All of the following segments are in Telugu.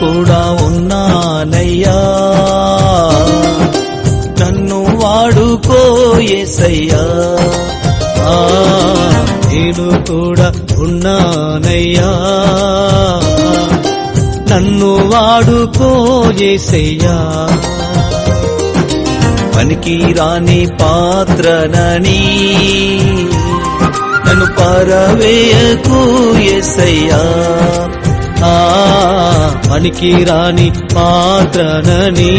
కూడా ఉన్నానయ్యా. నన్ను వాడుకోయేసయ్యా నేను కూడా ఉన్నానయ్యా. నన్ను వాడుకోయేసయ్యా పనికి రాని పాత్రనని నన్ను పరవేయకు ఎసయ్యా పనికి రాని పాత్రనని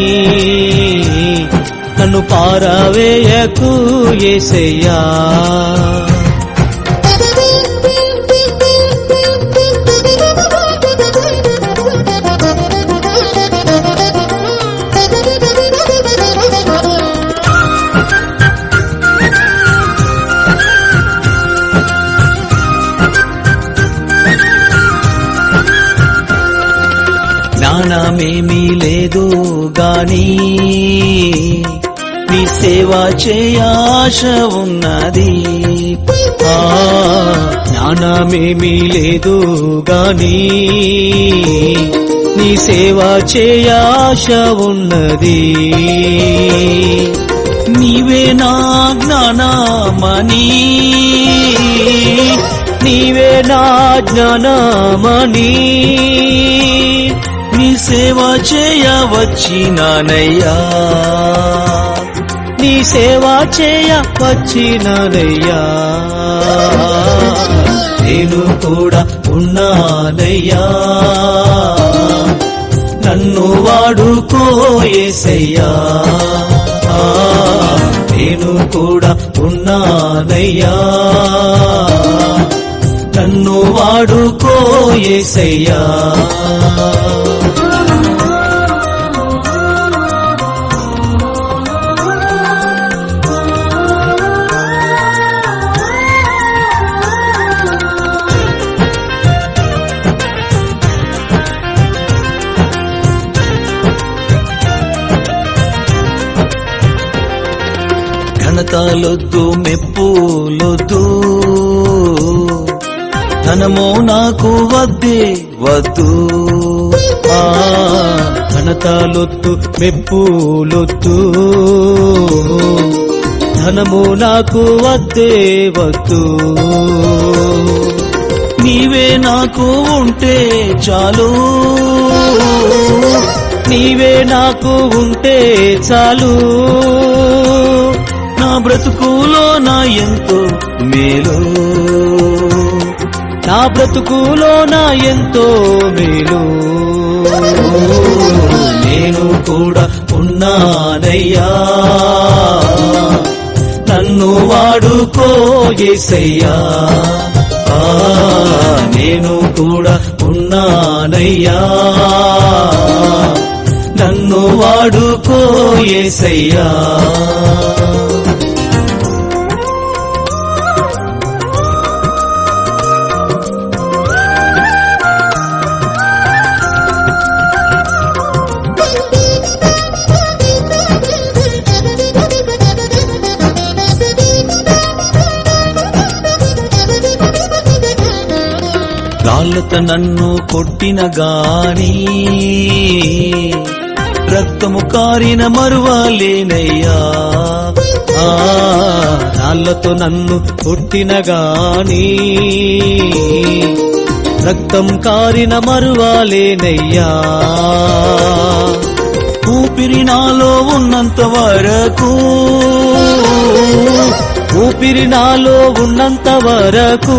నన్ను పారవేయకు ఏసయ్యా. జ్ఞానమేమీ లేదు గాని నీ సేవ చేయాశ ఉన్నది. ఆ జ్ఞానమేమీ లేదు గాని నీ సేవ చేయాశ ఉన్నది. నీవే నా జ్ఞానమణి నీవే నా జ్ఞానమణి నీ సేవ చేయవచ్చినానయ్యా. నీ సేవ చేయవచ్చినానయ్యా. నేను కూడా ఉన్నానయ్యా. నన్ను వాడుకోయేసయ్యా నేను కూడా ఉన్నానయ్యా. నన్ను వాడుకో ఏసయ్యా ఘనతలొద్దు మెప్పులొద్దు. ధనమో నాకు వద్దే వద్దు. ఆ ఘనతలొద్దు మెప్పులొద్దు ధనము నాకు వద్దే వద్దు. నీవే నాకు ఉంటే చాలు. నీవే నాకు ఉంటే చాలు. నా బ్రతుకులో నా ఎంతో మేలు. నా బ్రతుకులో నా ఎంతో మేలు. నేను కూడా ఉన్నానయ్యా. నన్ను వాడుకోయేసయ్యా నేను కూడా ఉన్నానయ్యా. నన్ను వాడుకోయేసయ్యా రాళ్ళత నన్ను కొట్టిన గాని రక్తము కారిన మరువాలేనయ్యా. ఆ రాళ్ళతో నన్ను కొట్టిన గాని రక్తం కారిన మరువాలేనయ్యా. ఊపిరి నాలో ఉన్నంత వరకు ఊపిరి నాలో ఉన్నంత వరకు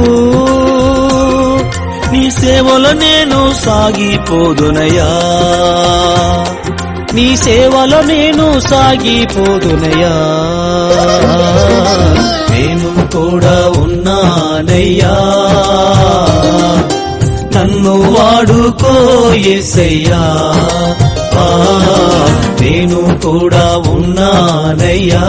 నీ సేవలో నేను సాగిపోదునయా నీ సేవలో నేను సాగిపోదునయా నేను కూడా ఉన్నానయ్యా. నన్ను వాడుకో ఎసయ్యా ఆ, నేను కూడా ఉన్నానయ్యా.